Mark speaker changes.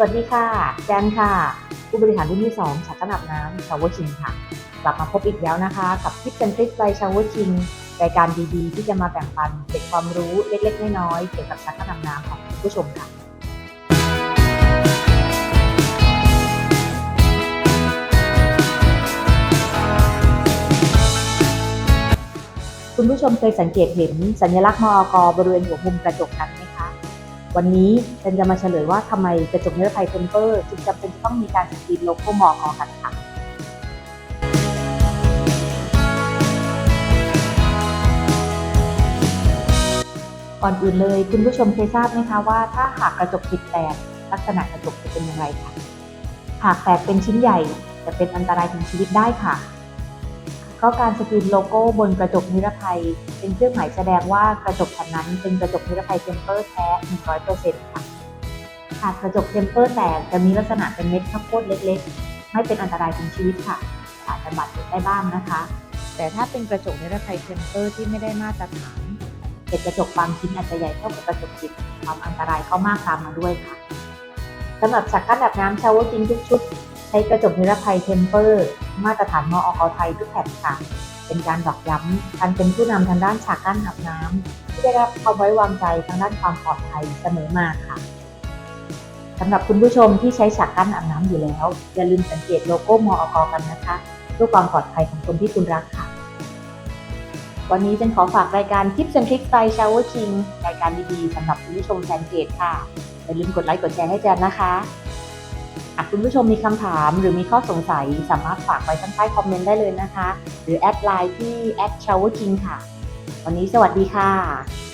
Speaker 1: สวัสดีค่ะ แจนค่ะ ผู้บริหารรุ่นที่2จากระดับน้ำชาวเวชิงค่ะ กลับมาพบอีกแล้วนะคะ กับทิปเซนทริกไบชาวเวชิงรายการดีๆ ที่จะมาแบ่งปันเกร็ดความรู้เล็กๆ น้อยๆเกี่ยวกับชักระดับน้ำของคุณผู้ชมค่ะคุณผู้ชมเคยสังเกตเห็นสัญลักษณ์มอกบริเวณหัวมุมกระจกนั้นไหม วันนี้ฉันจะมาเฉลยว่าทำไมกระจกนิรภัยเทมเปอร์จึงจำเป็นจะต้องมีการสกรีนโลโก้มอกกันค่ะก่อนอื่นเลยคุณผู้ชมเคยทราบไหมคะว่าถ้าหากกระจกติดแตกลักษณะกระจกจะเป็นอย่างไรคะหากแตกเป็นชิ้นใหญ่จะเป็นอันตรายถึงชีวิตได้ค่ะ เพราะการสกรีนโลโก้บนกระจกนิรภัย เป็นเครื่องหมายแสดงว่ากระจกแผ่นนั้นเป็นกระจกนิรภัยเทมเปอร์แท้ 100%ค่ะหากกระจกเทมเปอร์แตกจะมีลักษณะเป็นเม็ดข้าวโพดเล็กๆ ไม่เป็นอันตรายถึงชีวิตค่ะอาจจะบาดเจ็บได้บ้างนะคะ แต่ถ้าเป็นกระจกนิรภัยเทมเปอร์ที่ไม่ได้มาตรฐานเศษกระจกบางชิ้นอาจจะใหญ่เท่ากับกระจกจริงความอันตรายก็มากตามมาด้วยค่ะสำหรับฉากกั้นดับน้ำชาวจริงทุกชุด ใช้กระจกนิรภัยเทมเปอร์มาตรฐานมออกไทยทุกแผ่นค่ะ เป็นการดอกย้ำการเป็นผู้นำทางด้านฉากกั้นอาบน้ำที่ได้รับความไว้วางใจทางด้านความปลอดภัยเสมอมาค่ะสำหรับคุณผู้ชมที่ใช้ฉากกั้นอาบน้ำอยู่แล้ว อย่าลืมสังเกตโลโก้มออกกันนะคะเพื่อความปลอดภัยของคนที่คุณรักค่ะ วันนี้ฉันขอฝากรายการ Tips and Tricks by Shower King รายการดีๆสำหรับคุณผู้ชมแฟนเพจค่ะอย่าลืมกดไลค์กดแชร์ให้แจนนะคะ หากคุณผู้ชมมีคำถามหรือมีข้อสงสัยสามารถฝากไว้ข้างใต้คอมเมนต์ได้เลยนะคะ หรือแอดไลน์ที่ shower king ค่ะ วันนี้สวัสดีค่ะ